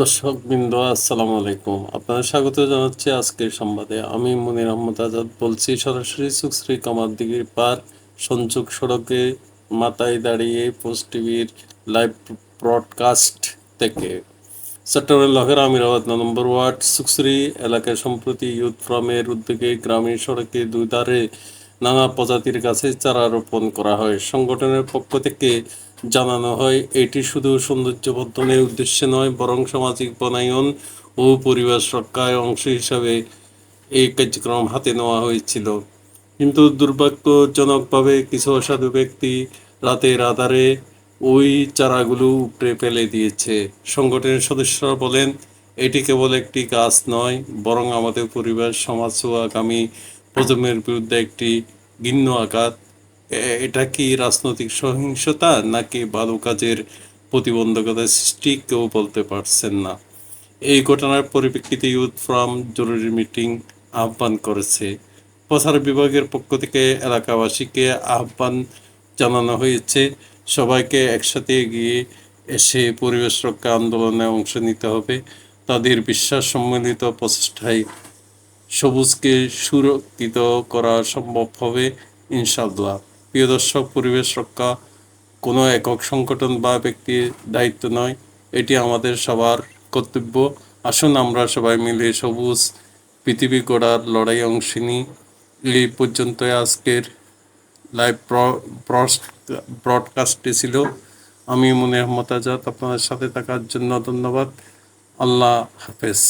দর্শক বৃন্দ আসসালামু আলাইকুম। আপনাদের স্বাগত জানাচ্ছি আজকের সংবাদে। আমি মনির আহমদ আজাদ বলছি, সরাসরি সুশ্রী কামারদিঘির পার সঞ্চুক সড়কে মাথায় দাঁড়িয়ে পোস্ট টিভির লাইভ ব্রডকাস্ট থেকে। চট্টগ্রামের লহের আমিরাবাদ নম্বর ওয়ার্ড সুকসরি এলাকায় সম্প্রতি ইউথ ফ্রমের উদ্যোগে গ্রামীণ সড়কে দুই ধারে নানা প্রজাতির গাছে চারা রোপণ করা হয়। সংগঠনের পক্ষ থেকে জানানো হয়, এটি শুধু সৌন্দর্য বর্ধনের উদ্দেশ্যে নয়, বরং সামাজিক বনায়ন ও পরিবেশ রক্ষায় অংশ হিসাবে এই কার্যক্রম হাতে নেওয়া হয়েছিল। কিন্তু দুর্ভাগ্যজনকভাবে কিছু অসাধু ব্যক্তি রাতের আধারে ওই চারাগুলো উপড়ে ফেলে দিয়েছে। সংগঠনের সদস্যরা বলেন, এটি কেবল একটি গাছ নয়, বরং আমাদের পরিবেশ সমাজ ও আগামী প্রজন্মের বিরুদ্ধে একটি ঘিন্ন আঘাত এটা কি রাজনৈতিক সহিংসতা নাকি ভালো কাজের প্রতিবন্ধকতা সৃষ্টি? কেউ বলতে পারছেন না। এই ঘটনার পরিপ্রেক্ষিতে ইউথ ফ্রাম জরুরি মিটিং আহ্বান করেছে। প্রচার বিভাগের পক্ষ থেকে এলাকাবাসীকে আহ্বান জানানো হয়েছে, সবাইকে একসাথে এগিয়ে এসে পরিবেশ রক্ষা আন্দোলনে অংশ নিতে হবে। তাদের বিশ্বাস সম্মিলিত প্রচেষ্টায় সবুজকে সুরক্ষিত করা সম্ভব হবে, ইনশাআল্লাহ। প্রিয় দর্শক, পরিবেশ রক্ষা কোনো একক সংগঠন বা ব্যক্তির দায়িত্ব নয়। এটি আমাদের সবার কর্তব্য। আসুন আমরা সবাই মিলে সবুজ পৃথিবী গড়ার লড়াই অংশ নিই। এই পর্যন্ত আজকের লাইভ ব্রডকাস্টে ছিল। আমি মনে আজাদ, আপনাদের সাথে থাকার জন্য ধন্যবাদ। আল্লাহ হাফেজ।